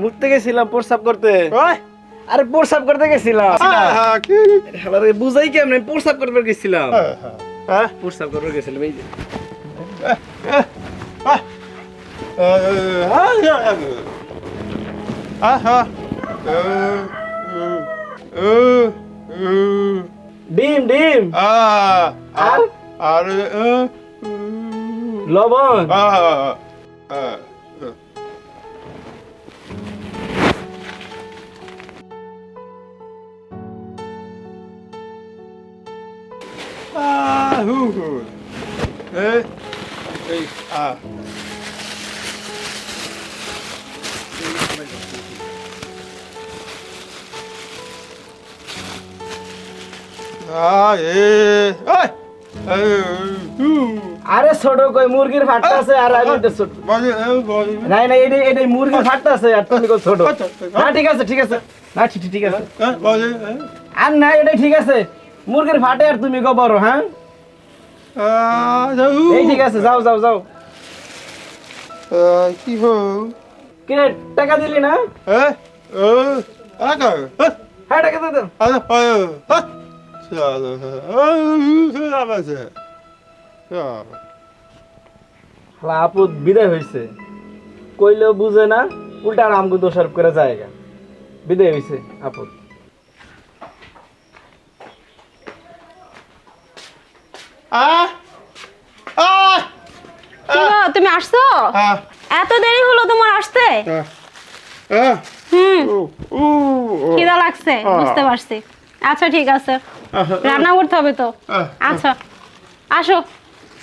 মুখ থেকে ছিলাম প্রস্তাব করতে আরে প্রস্রাব করতে গেছিলাম খেলারে বুঝাই কেমন প্রসাব করতে গেছিলাম প্রসাব করতে গেছিলাম এই যে Aha. Dim dim. Aa. Al. Arı. Lavan. Aa. Ah, hoo hoo. Eh? Eh, ah. আরে ছোট কই মুরগির ফাটটা আছে আর আমি তো ছোট। নাই নাই এটাই এটাই মুরগির ফাটটা আছে আর তুমি কই ছোট। না ঠিক আছে ঠিক আছে। না ঠিক ঠিক আছে। আর না এটাই ঠিক আছে। মুরগির ফাটে আর তুমি গো বড় হ্যাঁ? এই ঠিক আছে যাও যাও যাও। কি হল? কিরে টাকা দিলি না হ্যাঁ বিদায় হয়েছে কইলেও বুঝে না উল্টা আর আমগো দোষারোপ করে জায়গা বিদায় হয়েছে আপদ তুমি আসছো এত দেরি হলো তোমার আসতে? হুম। খিদা লাগছে বুঝতে পারছি। আচ্ছা ঠিক আছে। রান্না করতে হবে তো? আচ্ছা আসো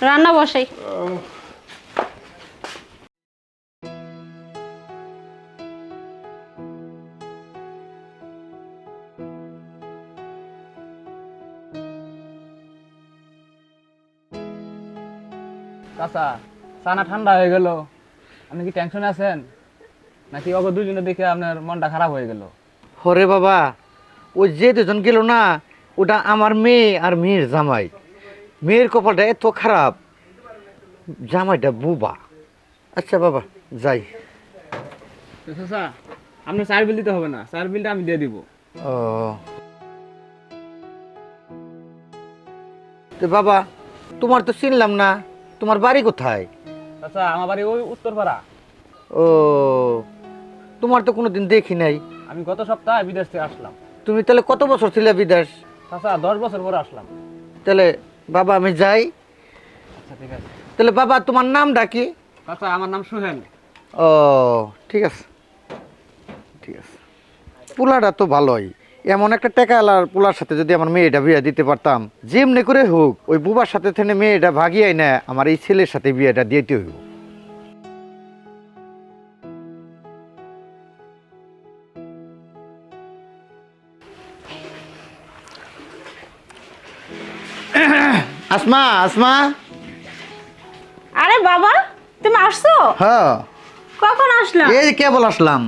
রান্না বসাই। চাচা চানা ঠান্ডা হয়ে গেল। আপনি কি টেনশনে আছেন? নাকি অগো দুজনে দেখে আপনার মনটা খারাপ হয়ে গেল? হরে বাবা ওই যে দুজন গেল না ওটা আমার মেয়ে আর মেয়ের জামাই। মেয়ের কপালটা এত খারাপ জামাইটা বুবা। আচ্ছা বাবা যাই। চাচা আপনি চার বিল দিতে হবে না চার বিলটা আমি দিয়ে দিব। ও। তো বাবা তোমার তো চিনলাম না তোমার বাড়ি কোথায়? চাচা আমার বাড়ি ওই উত্তরপাড়া। ও তোমার তো কোনোদিন দেখি নাই। আমি গত সপ্তাহে বিদেশ থেকে আসলাম। তুমি তাহলে কত বছর ছিলে বিদেশ? চাচা দশ বছর পরে আসলাম। তাহলে বাবা আমি যাই। আচ্ছা ঠিক আছে। তাহলে বাবা তোমার নামটা কি? চাচা আমার নাম সুহেল। ও ঠিক আছে। ঠিক আছে। পোলাটা তো ভালোই। এমন একটা টেকালার পোলার সাথে যদি আমার মেয়েটা বিয়ে দিতে পারতাম যেমনি করে হোক ওই বুবার সাথে থেকে মেয়েটা ভাগিয়াই না আমার এই ছেলের সাথে বিয়েটা দিতে হইব। আসমা আসমা। আরে বাবা তুমি আসছো? হ্যাঁ। কখন আসলাম এই কেবল আসলাম।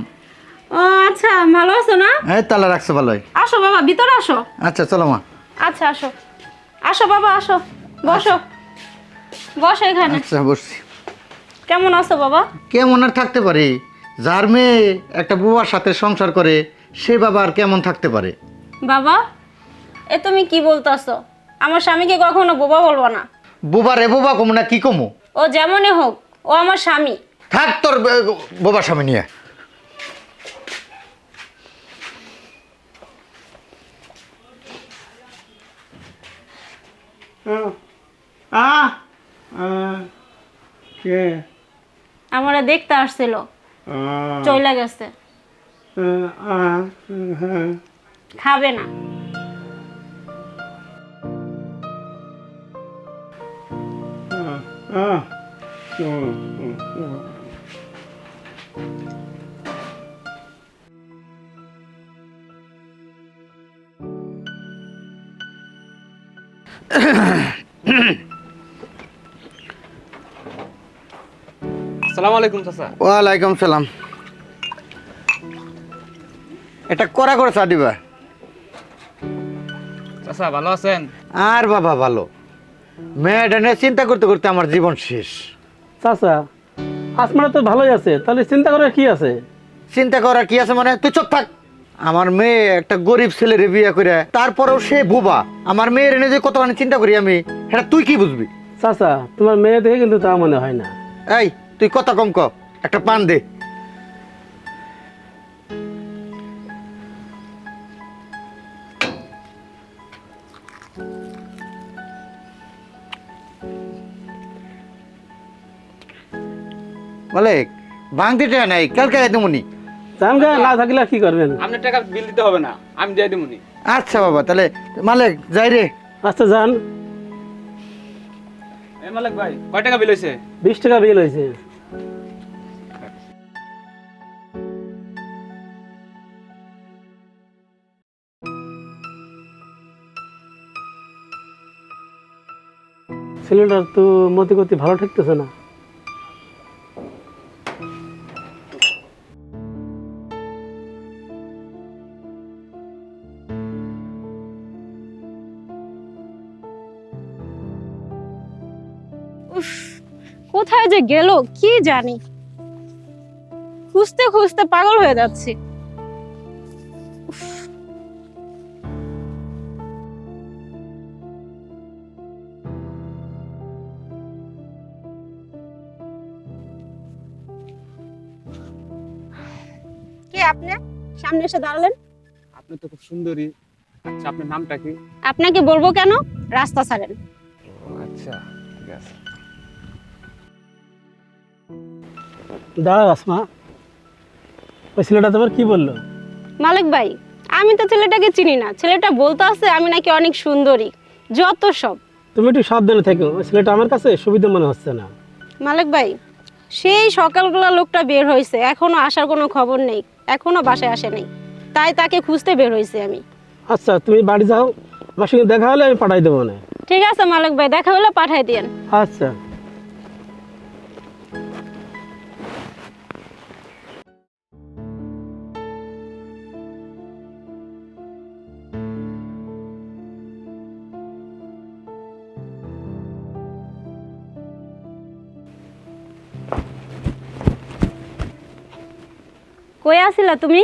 ও আচ্ছা ভালো আছো না? এই তালা রাখছে ভালোই। আসো বাবা ভিতরে আসো। আচ্ছা চলো মা। আচ্ছা আসো। আসো বাবা আসো। বসো। বসো এখানে। আচ্ছা বসছি। কেমন আছো বাবা? কেমন আর থাকতে পারে? যার মেয়ে একটা বুবার সাথে সংসার করে সে বাবা আর কেমন থাকতে পারে? বাবা এ তুমি কি বলতাছো? আমার স্বামীকে কখনো বোবা বলব না। বুবা রে বুবা কমু না কি কমু? ও যেমনই হোক ও আমার স্বামী। থাক তোর বোবা স্বামী নিয়ে। কে? আমারে দেখতে আসছিল। চলে গেছে। হ্যাঁ। খাবে না। আহ আসসালামু আলাইকুম চাচা। ওয়ালাইকুম সালাম। এটা করা করে চা দিবা? চাচা ভালো আছেন? আর বাবা ভালো। মেয়েটা নিয়ে চিন্তা করতে করতে আমার জীবন শেষ। চাচা আসমানে তো ভালোই আছে তাহলে চিন্তা করার কি আছে? চিন্তা করার কি আছে মানে তুই চুপ থাক। আমার মেয়ে একটা গরিব ছেলেরে বিয়ে করে তারপরেও সে বুবা। আমার মেয়ের এনে যে কতখানি চিন্তা করি আমি সেটা তুই কি বুঝবি? চাচা তোমার মেয়ে দেখে কিন্তু তা মনে হয় না। এই তুই কথা কম ক। একটা পান দে। বলে ভাঙতে নাই কালকে দেমনি। জানগা না থাকলে কি করবেন? আপনার টাকা বিল দিতে হবে না আমি দিয়ে দিবনি আচ্ছা বাবা তাহলে মালিক যাই রে। আচ্ছা যান। এ মালিক ভাই কয় টাকা বিল হয়েছে বিশ টাকা বিল হয়েছে ছেলেটার তো মতি গতি ভালো ঠেকতেছে না। কোথায় যে গেল, কি জানি। খুঁজতে খুঁজতে পাগল হয়ে যাচ্ছি। সামনে এসে দাঁড়ালেন। আপনি তো খুব সুন্দরী। আচ্ছা আপনার নামটা কি? আপনাকে বলব কেন? রাস্তা ছাড়েন। আচ্ছা ঠিক আছে। দাঁড়াও আসমা ওই ছেলেটা তোমার কি বলল? মালিক ভাই আমি তো ছেলেটাকে চিনি না। ছেলেটা বলতে আছে আমি নাকি অনেক সুন্দরী যত সব। তুমি একটু সাবধানে থেকো ওই ছেলেটা আমার কাছে সুবিধা মনে হচ্ছে না। মালিক ভাই সেই সকালবেলা লোকটা বের হয়েছে এখনও আসার কোনো খবর নেই। এখনও বাসায় আসে নাই তাই তাকে খুঁজতে বের হয়েছি আমি। আচ্ছা তুমি বাড়ি যাও আমার সঙ্গে দেখা হলে আমি পাঠাই দেবো না ঠিক আছে মালিক ভাই দেখা হলে পাঠাই দিয়েন। আচ্ছা। কই আছিলা তুমি?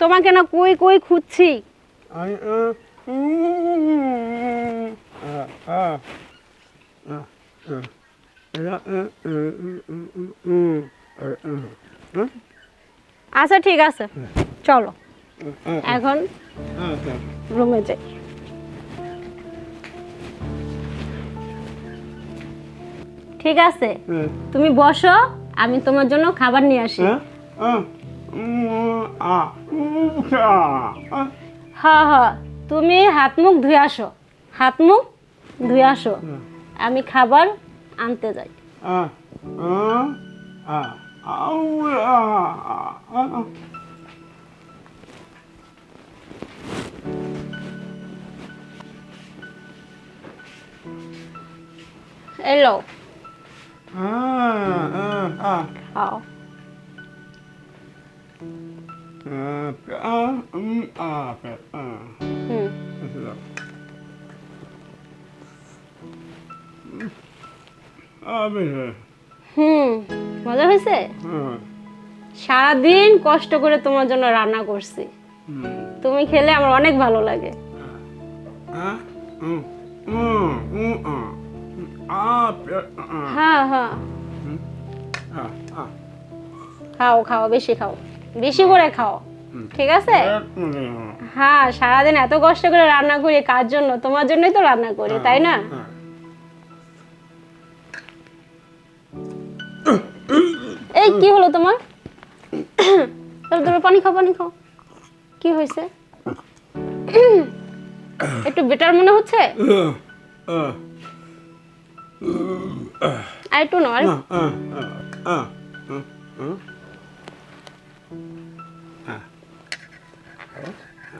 তোমাকে না কই কই খুঁজছি। আচ্ছা ঠিক আছে। চলো। এখন রুমে যাই। ঠিক আছে। তুমি বসো আমি তোমার জন্য খাবার নিয়ে আসি। হা হা তুমি হাত মুখ ধুয়ে আসো। হাত মুখ ধুয়ে আসো। আমি খাবার আনতে যাই। এলো। হ্যাঁ, হ্যাঁ, হ্যাঁ। খাও। হুম মজা হয়েছে. সারাদিন কষ্ট করে তোমার জন্য রান্না করছি তুমি খেলে আমার অনেক ভালো লাগে. হ্যাঁ হ্যাঁ. খাও খাও, বেশি খাও বেশি করে খাও, ঠিক আছে. হ্যাঁ সারাদিন এত কষ্ট করে রান্না করি, কার জন্য? তোমার জন্যই তো রান্না করি, তাই না? এই, কি হলো তোমার? পানি খাও পানি খাও। কি হয়েছে? একটু বেটার মনে হচ্ছে. আর একটু নয়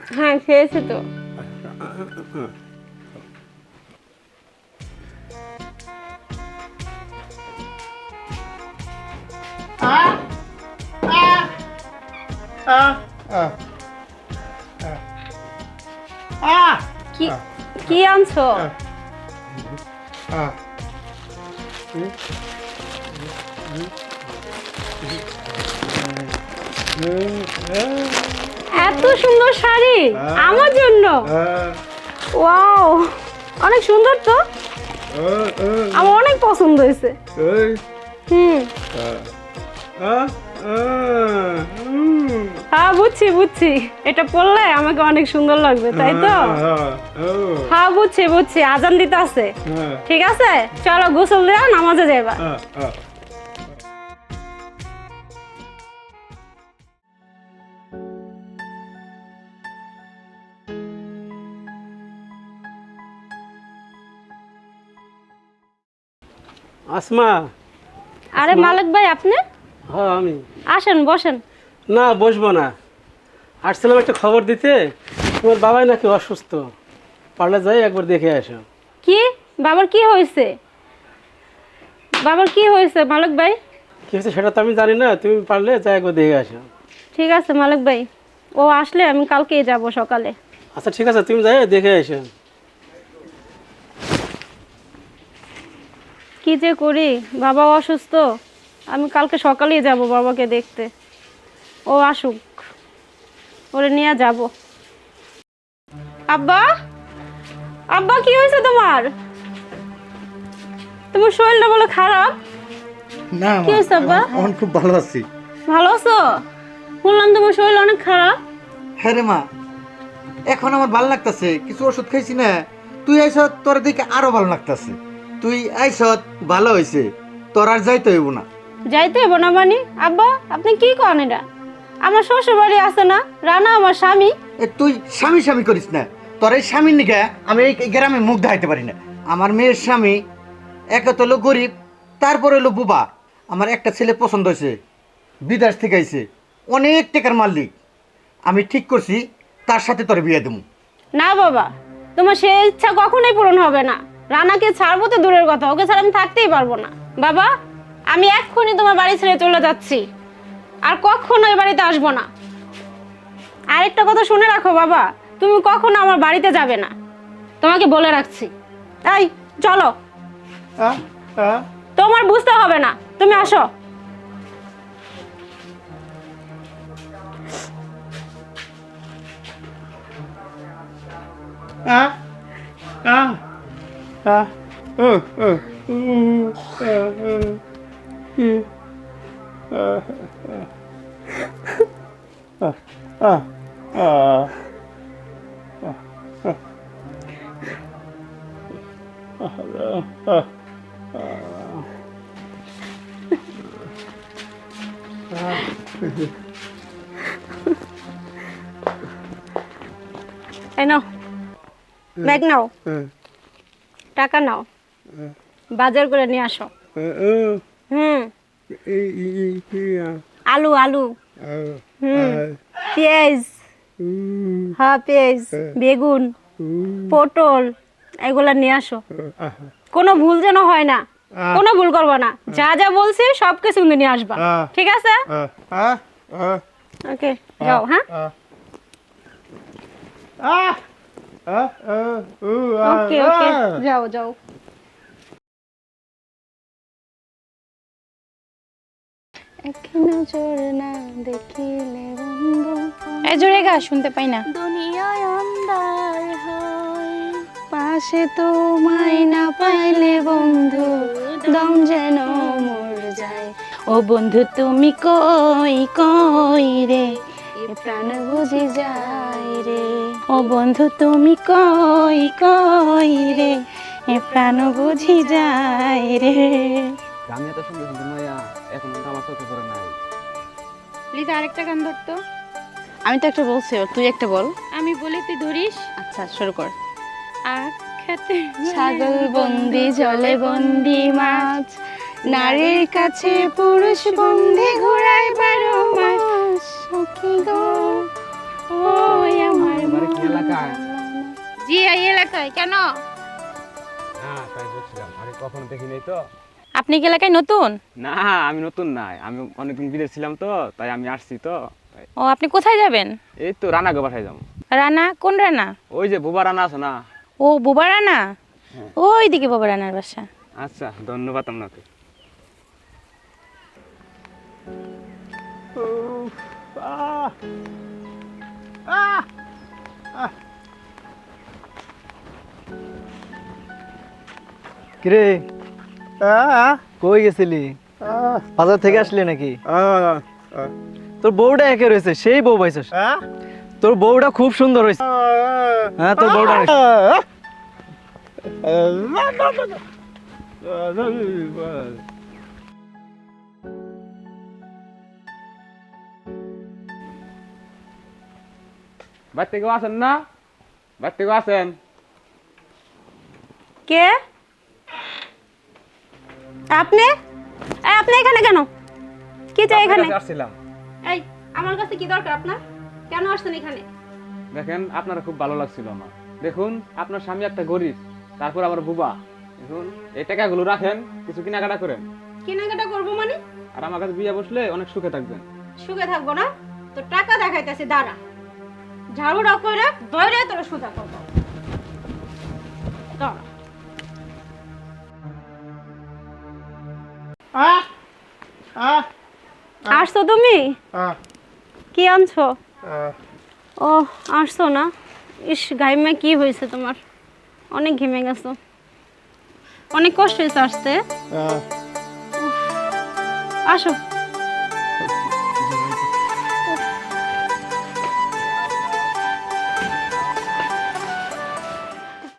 হ্যাঁ খেয়েছি তো কি কি আনছো আহ এত সুন্দর শাড়ি আমার জন্য? আহ ওয়াও অনেক সুন্দর তো? আমার অনেক পছন্দ হয়েছে। হুম। হ্যাঁ। বুঝছি বুঝছি। এটা পরলে আমাকে অনেক সুন্দর লাগবে তাই তো? হ্যাঁ বুঝছি বুঝছি আজান দিতে আছে। ঠিক আছে? চলো গোসল দেওয়া নামাজে যাইবা। আসমা। আরে মালিক ভাই আপনি? হ্যাঁ আমি। আসেন বসেন। না বসবো না। আসছিলাম একটা খবর দিতে। তোমার বাবাই নাকি অসুস্থ। পারলে যাই একবার দেখে আসো। কি? বাবার কি হয়েছে? বাবার কি হয়েছে মালিক ভাই? কি হয়েছে সেটা তো আমি জানি না। তুমি পারলে যাই একবার দেখে আসো। ঠিক আছে মালিক ভাই। ও আসলে আমি কালকেই যাব সকালে। আচ্ছা ঠিক আছে তুমি যাই দেখে আসো। কি যে করি? বাবা অসুস্থ। আমি কালকে সকালেই যাব বাবাকে দেখতে। ও আসুক। ওরে নিয়ে যাব। আব্বা? আব্বা কি হয়েছে তোমার? তোমার শরীরটা বলে খারাপ? না কি হয়েছে আব্বা? এখন খুব ভালো আছি। ভালো আছো? শুনলাম তোমার শরীর অনেক খারাপ। হ্যাঁ রে মা এখন আমার ভালো লাগতেছে কিছু ওষুধ খাইছি না। তুই আইস তোর দিকে আরও ভালো লাগতেছে। তুই আইস ভালো হয়েছে তোর আর যাইতে হইব না। যাইতে হইব না মানে? আব্বা আপনি কি করেন এটা? আমার শ্বশুর বাড়ি আছে না রানা আমার স্বামী। এ তুই স্বামী স্বামী করিস না। তোর এই স্বামীর নিকে আমি এই গ্রামে মুখ দেখাইতে পারি না। আমার মেয়ের স্বামী একে তো হলো গরিব তারপরে হলো বুবা। আমার একটা ছেলে পছন্দ হয়েছে বিদেশ থেকে আইছে অনেক টাকার মালিক। আমি ঠিক করছি তার সাথে তোর বিয়ে দেবো। না বাবা তোমার সেই ইচ্ছা কখনোই পূরণ হবে না। রানাকে ছাড়বো তো দূরের কথা ওকে ছাড়া আমি থাকতেই পারব না। বাবা আমি এক্ষুনি তোমার বাড়ি ছেড়ে চলে যাচ্ছি। আর কখনো এই বাড়িতে আসব না। আরেকটা কথা শুনে রাখো বাবা তুমি কখনো আমার বাড়িতে যাবে না। তোমাকে বলে রাখছি। এই চলো। তোমার বুঝতে হবে না। তুমি আসো। Ah. Oh, oh. Ooh, uh, uh, yeah. Uh, uh, uh, uh, uh, uh, uh, uh, uh, I know. Back now. টাকা নাও। বাজার করে নিয়ে আসো। হুম। আলু আলু। হুম। পেঁয়াজ। হ্যাঁ পেঁয়াজ বেগুন পটল এগুলা নিয়ে আসো। কোনো ভুল যেন হয় না। কোনো ভুল করব না। যা যা বলছি সব কিছু কিন্তু নিয়ে আসবা। ঠিক আছে? ওকে যাও হ্যাঁ? আহ! ওকে ওকে যাও যাও এক নজর না দেখিলে বন্ধু। এই জোরে গা শুনতে পাই না। দুনিয়ায় অন্ধার হয়। পাশে তোমায় না পাইলে বন্ধু দম যেন মর যায়। ও বন্ধু তুমি কই কই রে? প্রাণ বুঝি যায় রে। ও বন্ধু তুমি কই কই রে? এ প্রাণ বুঝি যায় রে। আমি এত সুন্দর সুন্দর মাইয়া এখন আমার চোখে পড়ে নাই। প্লিজ আরেকটা গান ধরতো আমি তো একটা বলছি তুই একটা বল। আমি বলি তুই ধরিস? আচ্ছা শুরু কর। আখাতে ছাগল বন্দি জলে বন্দি মাছ। নারীর কাছে পুরুষ বন্দি ঘোড়ায় কেন? হ্যাঁ তাই বলছিলাম। আগে কখনো দেখি তো? আপনি কি এলাকায় নতুন? না আমি নতুন নাই। আমি অনেকদিন বিদেশ ছিলাম তো তাই আমি আসছি তো। ও আপনি কোথায় যাবেন? এই তো রানাগো বাসায় যাব। রানা? কোন রানা? ওই যে বুবা রানা আছে না? ও বোবা রানা? ওই দিকে বোবা রানার বাসা। আচ্ছা ধন্যবাদ আপনাকে। আহ আহ। কিরে? আহ কই গেছিলি? বাজার থেকে আসলি নাকি? তোর বউটা একে রয়েছে সেই বউ পাইছিস। তোর বউটা খুব সুন্দর হয়েছে হ্যাঁ তোর বউটা বাড়ি থেকে আসেন না? বাড়ি থেকে আসেন কে? আপনি? আপনি এখানে কেন? কি চাই এখানে? আসছিলাম। এই আমার কাছে কি দরকার আপনার? কেন আসছেন এখানে? দেখেন আপনারা খুব ভালো লাগছিল আমার। দেখুন আপনার স্বামী একটা গরিব তারপর আমার বুবা। দেখুন এই টাকাগুলো রাখেন কিছু কেনাকাটা করেন। কেনাকাটা করব মানে? আর আমার কাছে বিয়ে বসলে অনেক সুখে থাকবেন। সুখে থাকব না? তো টাকা দেখাইতেছি দাঁড়া। ঝাড়ুটা করে ধরে তোর সোজা করব। দাঁড়া। আসছো তুমি? কি আনছো? ও আসছো না? ইস গাইমে কি হয়েছে তোমার? অনেক ঘেমে গেছো। অনেক কষ্ট হয়েছে আসতে। আসো।